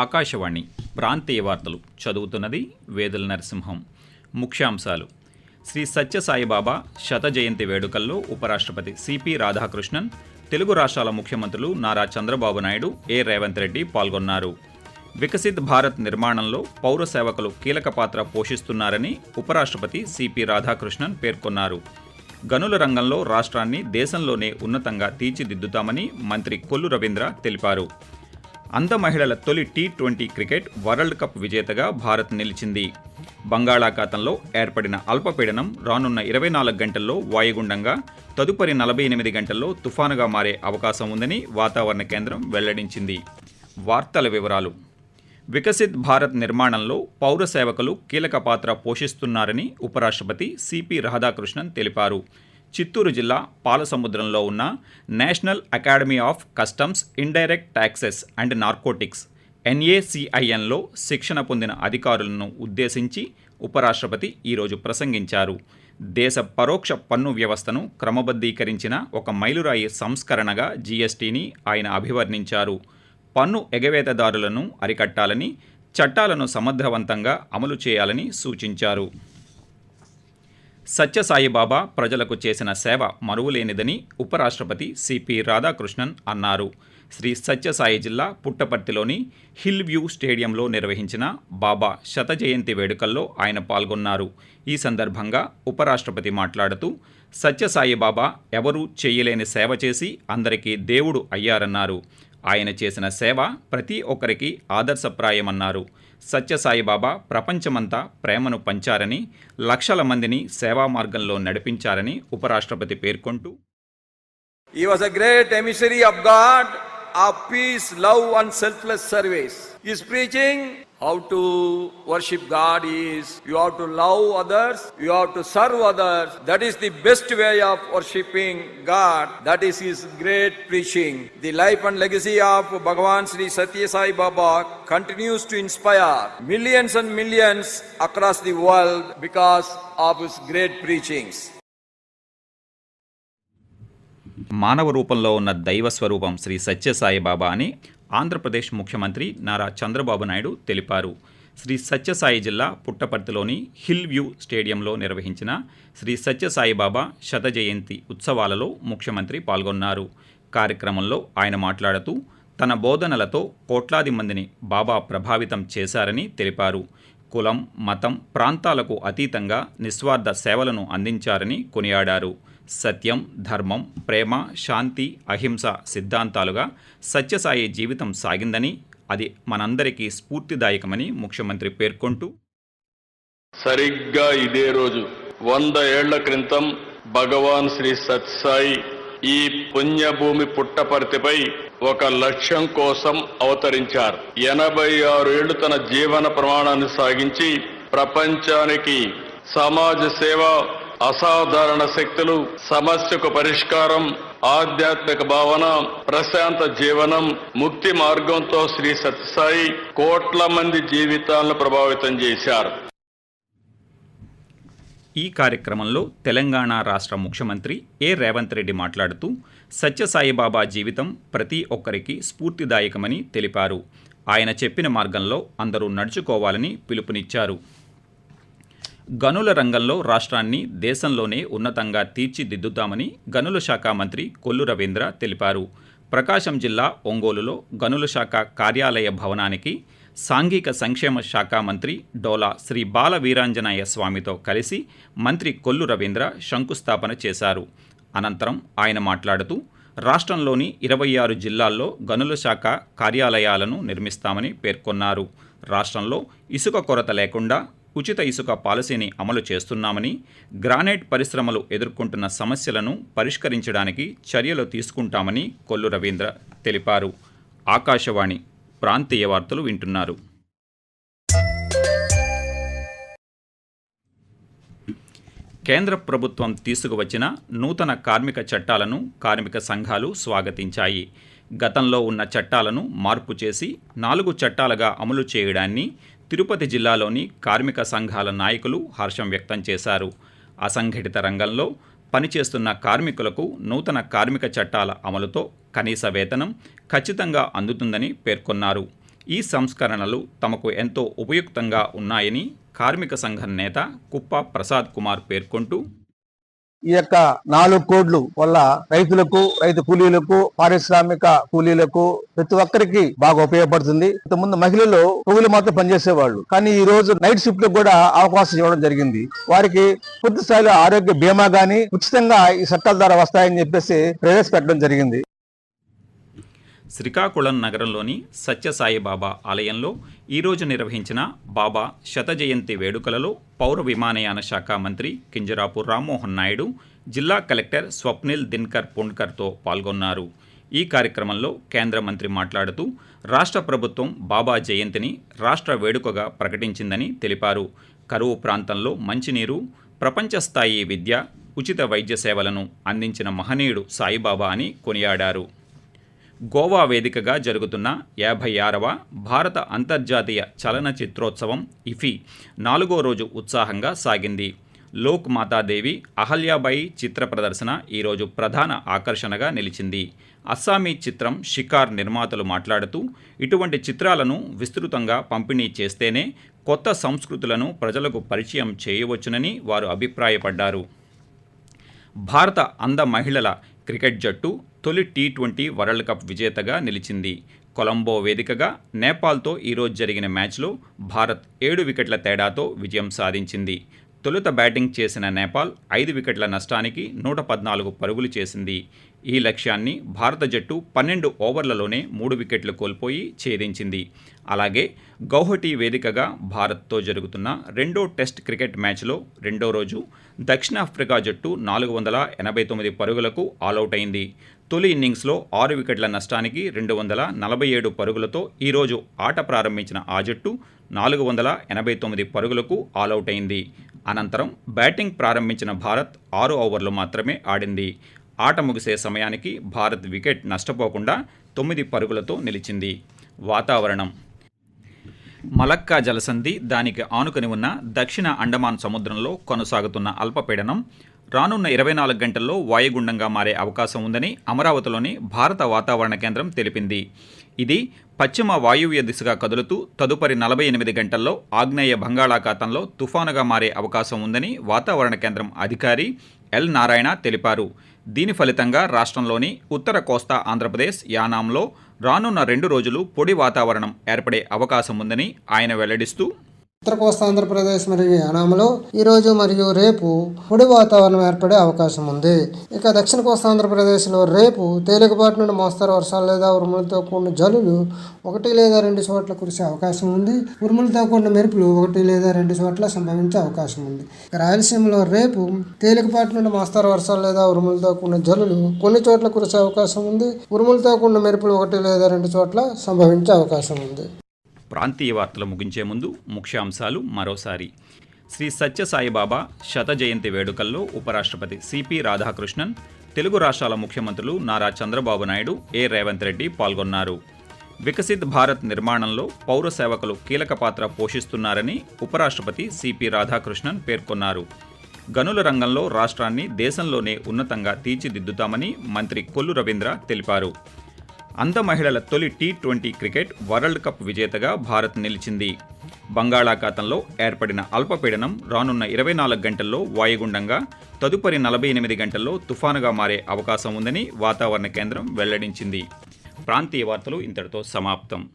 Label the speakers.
Speaker 1: ఆకాశవాణి ప్రాంతీయ వార్తలు చదువుతున్నది వేదుల నరసింహం. ముఖ్యాంశాలు. శ్రీ సత్యసాయిబాబా శత జయంతి వేడుకల్లో ఉపరాష్ట్రపతి సిపి రాధాకృష్ణన్ తెలుగు రాష్ట్రాల ముఖ్యమంత్రులు నారా చంద్రబాబు నాయుడు ఏ రేవంత్ రెడ్డి పాల్గొన్నారు. వికసిత్ భారత్ నిర్మాణంలో పౌర సేవకులు కీలక పాత్ర పోషిస్తున్నారని ఉపరాష్ట్రపతి సిపి రాధాకృష్ణన్ పేర్కొన్నారు. గనుల రంగంలో రాష్ట్రాన్ని దేశంలోనే ఉన్నతంగా తీర్చిదిద్దుతామని మంత్రి కొల్లు రవీంద్ర తెలిపారు. అంధ మహిళల తొలి T twenty cricket world cup విజేతగా భారత్ నిలిచింది. బంగాళాఖాతంలో ఏర్పడిన అల్పపీడనం రానున్న ఇరవై నాలుగు గంటల్లో వాయుగుండంగా తదుపరి నలభై ఎనిమిది గంటల్లో తుఫానుగా మారే అవకాశం ఉందని వాతావరణ కేంద్రం వెల్లడించింది. వార్తల వివరాలు. వికసిత్ భారత్ నిర్మాణంలో పౌర సేవకులు కీలక పాత్ర పోషిస్తున్నారని ఉపరాష్ట్రపతి సిపి రాధాకృష్ణన్ తెలిపారు. చిత్తూరు జిల్లా పాలసముద్రంలో ఉన్న national academy of customs indirect taxes and narcotics ఎన్ఏసిఐఎన్లో శిక్షణ పొందిన అధికారులను ఉద్దేశించి ఉపరాష్ట్రపతి ఈరోజు ప్రసంగించారు. దేశ పరోక్ష పన్ను వ్యవస్థను క్రమబద్ధీకరించిన ఒక మైలురాయి సంస్కరణగా జీఎస్టీని ఆయన అభివర్ణించారు. పన్ను ఎగవేతదారులను అరికట్టాలని చట్టాలను సమర్థవంతంగా అమలు చేయాలని సూచించారు. సత్యసాయిబాబా ప్రజలకు చేసిన సేవ మరువులేనిదని ఉపరాష్ట్రపతి సిపి రాధాకృష్ణన్ అన్నారు. శ్రీ సత్యసాయి జిల్లా పుట్టపర్తిలోని హిల్ వ్యూ స్టేడియంలో నిర్వహించిన బాబా శత జయంతి వేడుకల్లో ఆయన పాల్గొన్నారు. ఈ సందర్భంగా ఉపరాష్ట్రపతి మాట్లాడుతూ సత్యసాయి బాబా ఎవరూ చేయలేని సేవ చేసి అందరికీ దేవుడు అయ్యారన్నారు. ఆయన చేసిన సేవ ప్రతి ఒక్కరికి ఆదర్శప్రాయమన్నారు. సత్యసాయిబాబా ప్రపంచమంతా ప్రేమను పంచారని లక్షల మందిని సేవా మార్గంలో నడిపించారని ఉపరాష్ట్రపతి పేర్కొంటూ
Speaker 2: he was a great emissary of God of peace love and selfless service he preaching how to worship God is you have to love others you have to serve others that is the best way of worshipping God that is his great preaching the life and legacy of Bhagwan Shri Sathya Sai Baba continues to inspire millions and millions across the world because of his great preachings
Speaker 1: మానవ రూపంలో ఉన్న దైవ స్వరూపం శ్రీ సత్యసాయి బాబా అని ఆంధ్రప్రదేశ్ ముఖ్యమంత్రి నారా చంద్రబాబు నాయుడు తెలిపారు. శ్రీ సత్యసాయి జిల్లా పుట్టపర్తిలోని hill view స్టేడియంలో నిర్వహించిన శ్రీ సత్యసాయిబాబా శత జయంతి ఉత్సవాలలో ముఖ్యమంత్రి పాల్గొన్నారు. కార్యక్రమంలో ఆయన మాట్లాడుతూ తన బోధనలతో కోట్లాది మందిని బాబా ప్రభావితం చేశారని తెలిపారు. కులం మతం ప్రాంతాలకు అతీతంగా నిస్వార్థ సేవలను అందించారని కొనియాడారు. సత్యం ధర్మం ప్రేమ శాంతి అహింస సిద్ధాంతాలుగా సత్యసాయి జీవితం సాగిందని అది మనందరికీ స్ఫూర్తిదాయకమని ముఖ్యమంత్రి పేర్కొంటూ
Speaker 3: సరిగ్గా ఇదే రోజు వంద ఏళ్ళ క్రితం భగవాన్ శ్రీ సత్సాయి ఈ పుణ్యభూమి పుట్టపర్తిపై ఒక లక్ష్యం కోసం అవతరించారు. ఎనభై ఆరు తన జీవన ప్రమాణాన్ని సాగించి ప్రపంచానికి సమాజ సేవ అసాధారణ శక్తులు సమస్యకు పరిష్కారం ఆధ్యాత్మిక భావన ప్రశాంత జీవనం ముక్తి మార్గంతో శ్రీ సత్యసాయి కోట్ల మంది జీవితాలను ప్రభావితం చేశారు.
Speaker 1: ఈ కార్యక్రమంలో తెలంగాణ రాష్ట్ర ముఖ్యమంత్రి ఏ. రేవంత్ రెడ్డి మాట్లాడుతూ సత్యసాయిబాబా జీవితం ప్రతి ఒక్కరికి స్ఫూర్తిదాయకమని తెలిపారు. ఆయన చెప్పిన మార్గంలో అందరూ నడుచుకోవాలని పిలుపునిచ్చారు. గనుల రంగంలో రాష్ట్రాన్ని దేశంలోనే ఉన్నతంగా తీర్చిదిద్దుతామని గనుల శాఖ మంత్రి కొల్లు రవీంద్ర తెలిపారు. ప్రకాశం జిల్లా ఒంగోలులో గనుల శాఖ కార్యాలయ భవనానికి సాంఘిక సంక్షేమ శాఖ మంత్రి డోలా శ్రీ బాల వీరాంజనేయ స్వామితో కలిసి మంత్రి కొల్లు రవీంద్ర శంకుస్థాపన చేశారు. అనంతరం ఆయన మాట్లాడుతూ రాష్ట్రంలోని ఇరవై ఆరు జిల్లాల్లో గనుల శాఖ కార్యాలయాలను నిర్మిస్తామని పేర్కొన్నారు. రాష్ట్రంలో ఇసుక కొరత లేకుండా ఉచిత ఇసుక పాలసీని అమలు చేస్తున్నామని గ్రానైట్ పరిశ్రమలు ఎదుర్కొంటున్న సమస్యలను పరిష్కరించడానికి చర్యలు తీసుకుంటామని కొల్లు రవీంద్ర తెలిపారు. ఆకాశవాణి ప్రాంతీయ వార్తలు వింటున్నారు. కేంద్ర ప్రభుత్వం తీసుకువచ్చిన నూతన కార్మిక చట్టాలను కార్మిక సంఘాలు స్వాగతించాయి. గతంలో ఉన్న చట్టాలను మార్పు చేసి నాలుగు చట్టాలుగా అమలు చేయడాన్ని తిరుపతి జిల్లాలోని కార్మిక సంఘాల నాయకులు హర్షం వ్యక్తం చేశారు. అసంఘటిత రంగంలో పనిచేస్తున్న కార్మికులకు నూతన కార్మిక చట్టాల అమలుతో కనీస వేతనం ఖచ్చితంగా అందుతుందని పేర్కొన్నారు. ఈ సంస్కరణలు తమకు ఎంతో ఉపయుక్తంగా ఉన్నాయని కార్మిక సంఘం నేత కుప్ప ప్రసాద్ కుమార్ పేర్కొంటూ
Speaker 4: ఈ యొక్క నాలుగు కోడ్లు వల్ల రైతులకు రైతు కూలీలకు పారిశ్రామిక కూలీలకు ప్రతి ఒక్కరికి బాగా ఉపయోగపడుతుంది. ఇంతకుముందు మహిళలు కూలీలు మాత్రం పనిచేసేవాళ్ళు. కానీ ఈ రోజు నైట్ షిఫ్ట్ కూడా అవకాశం ఇవ్వడం జరిగింది. వారికి పూర్తి స్థాయిలో ఆరోగ్య బీమా గాని ఉచితంగా ఈ చట్టాల ద్వారా వస్తాయని చెప్పేసి ప్రవేశపెట్టడం జరిగింది.
Speaker 1: శ్రీకాకుళం నగరంలోని సత్యసాయిబాబా ఆలయంలో ఈరోజు నిర్వహించిన బాబా శత జయంతి వేడుకలలో పౌర విమానయాన శాఖ మంత్రి కింజరాపు రామ్మోహన్ నాయుడు జిల్లా కలెక్టర్ స్వప్నిల్ దిన్కర్ పుండ్కర్తో పాల్గొన్నారు. ఈ కార్యక్రమంలో కేంద్ర మంత్రి మాట్లాడుతూ రాష్ట్ర ప్రభుత్వం బాబా జయంతిని రాష్ట్ర వేడుకగా ప్రకటించిందని తెలిపారు. కరువు ప్రాంతంలో మంచినీరు ప్రపంచ స్థాయి విద్య ఉచిత వైద్య సేవలను అందించిన మహనీయుడు సాయిబాబా అని కొనియాడారు. గోవా వేదికగా జరుగుతున్న యాభై ఆరవ భారత అంతర్జాతీయ చలనచిత్రోత్సవం ఇఫీ నాలుగో రోజు ఉత్సాహంగా సాగింది. లోక్ మాతాదేవి అహల్యాబాయి చిత్ర ప్రదర్శన ఈరోజు ప్రధాన ఆకర్షణగా నిలిచింది. అస్సామీ చిత్రం షికార్ నిర్మాతలు మాట్లాడుతూ ఇటువంటి చిత్రాలను విస్తృతంగా పంపిణీ చేస్తేనే కొత్త సంస్కృతులను ప్రజలకు పరిచయం చేయవచ్చునని వారు అభిప్రాయపడ్డారు. భారత అంద మహిళల క్రికెట్ జట్టు తొలి టీ ట్వంటీ వరల్డ్ కప్ విజేతగా నిలిచింది. కొలంబో వేదికగా నేపాల్తో ఈరోజు జరిగిన మ్యాచ్లో భారత్ ఏడు వికెట్ల తేడాతో విజయం సాధించింది. తొలుత బ్యాటింగ్ చేసిన నేపాల్ ఐదు వికెట్ల నష్టానికి నూట పద్నాలుగు పరుగులు చేసింది. ఈ లక్ష్యాన్ని భారత జట్టు పన్నెండు ఓవర్లలోనే మూడు వికెట్లు కోల్పోయి ఛేదించింది. అలాగే గౌహటి వేదికగా భారత్తో జరుగుతున్న రెండో టెస్ట్ క్రికెట్ మ్యాచ్లో రెండో రోజు దక్షిణాఫ్రికా జట్టు నాలుగు వందల ఎనభై తొమ్మిది పరుగులకు ఆలౌట్ అయింది. తొలి ఇన్నింగ్స్లో ఆరు వికెట్ల నష్టానికి రెండు వందల నలభై ఏడు పరుగులతో ఈరోజు ఆట ప్రారంభించిన ఆ జట్టు నాలుగు వందల ఎనభై తొమ్మిది పరుగులకు ఆలౌట్ అయింది. అనంతరం బ్యాటింగ్ ప్రారంభించిన భారత్ ఆరు ఓవర్లు మాత్రమే ఆడింది. ఆట ముగిసే సమయానికి భారత్ వికెట్ నష్టపోకుండా తొమ్మిది పరుగులతో నిలిచింది. వాతావరణం. మలక్కా జలసంధి దానికి ఆనుకొని ఉన్న దక్షిణ అండమాన్ సముద్రంలో కొనసాగుతున్న అల్పపీడనం రానున్న ఇరవై నాలుగు గంటల్లో వాయుగుండంగా మారే అవకాశం ఉందని అమరావతిలోని భారత వాతావరణ కేంద్రం తెలిపింది. ఇది పశ్చిమ వాయువ్య దిశగా కదులుతూ తదుపరి నలభై ఎనిమిది గంటల్లో ఆగ్నేయ బంగాళాఖాతంలో తుఫానుగా మారే అవకాశం ఉందని వాతావరణ కేంద్రం అధికారి ఎల్ నారాయణ తెలిపారు. దీని ఫలితంగా రాష్ట్రంలోని ఉత్తర కోస్తా ఆంధ్రప్రదేశ్ యానాంలో రానున్న రెండు రోజులు పొడి వాతావరణం ఏర్పడే అవకాశం ఉందని ఆయన వెల్లడిస్తూ
Speaker 5: ఉత్తర కోస్తా ఆంధ్రప్రదేశ్ మరియు యానాంలో ఈరోజు మరియు రేపు పొడి వాతావరణం ఏర్పడే అవకాశం ఉంది. ఇక దక్షిణ కోస్తా ఆంధ్రప్రదేశ్లో రేపు తేలికపాటి నుండి మోస్తరు వర్షాలు లేదా ఉరుములతో కూడిన జల్లులు ఒకటి లేదా రెండు చోట్ల కురిసే అవకాశం ఉంది. ఉరుములతో కూడిన మెరుపులు ఒకటి లేదా రెండు చోట్ల సంభవించే అవకాశం ఉంది. ఇక రాయలసీమలో రేపు తేలికపాటి నుండి మోస్తరు వర్షాలు లేదా ఉరుములతో కూడిన జల్లులు కొన్ని చోట్ల కురిసే అవకాశం ఉంది. ఉరుములతో కూడిన మెరుపులు ఒకటి లేదా రెండు చోట్ల సంభవించే అవకాశం ఉంది.
Speaker 1: ప్రాంతీయ వార్తలు ముగించే ముందు ముఖ్యాంశాలు మరోసారి. శ్రీ సత్యసాయిబాబా శత జయంతి వేడుకల్లో ఉపరాష్ట్రపతి సిపి రాధాకృష్ణన్ తెలుగు రాష్ట్రాల ముఖ్యమంత్రులు నారా చంద్రబాబు నాయుడు ఏ రేవంత్ రెడ్డి పాల్గొన్నారు. వికసిత్ భారత్ నిర్మాణంలో పౌర సేవకులు కీలక పాత్ర పోషిస్తున్నారని ఉపరాష్ట్రపతి సిపి రాధాకృష్ణన్ పేర్కొన్నారు. గనుల రంగంలో రాష్ట్రాన్ని దేశంలోనే ఉన్నతంగా తీర్చిదిద్దుతామని మంత్రి కొల్లు రవీంద్ర తెలిపారు. అంద మహిళల తొలి T twenty cricket world cup విజేతగా భారత్ నిలిచింది. బంగాళాఖాతంలో ఏర్పడిన అల్పపీడనం రానున్న ఇరవై నాలుగు గంటల్లో వాయుగుండంగా తదుపరి నలభై ఎనిమిది గంటల్లో తుఫానుగా మారే అవకాశం ఉందని వాతావరణ కేంద్రం వెల్లడించింది. ప్రాంతీయ వార్తలు ఇంతటితో సమాప్తం.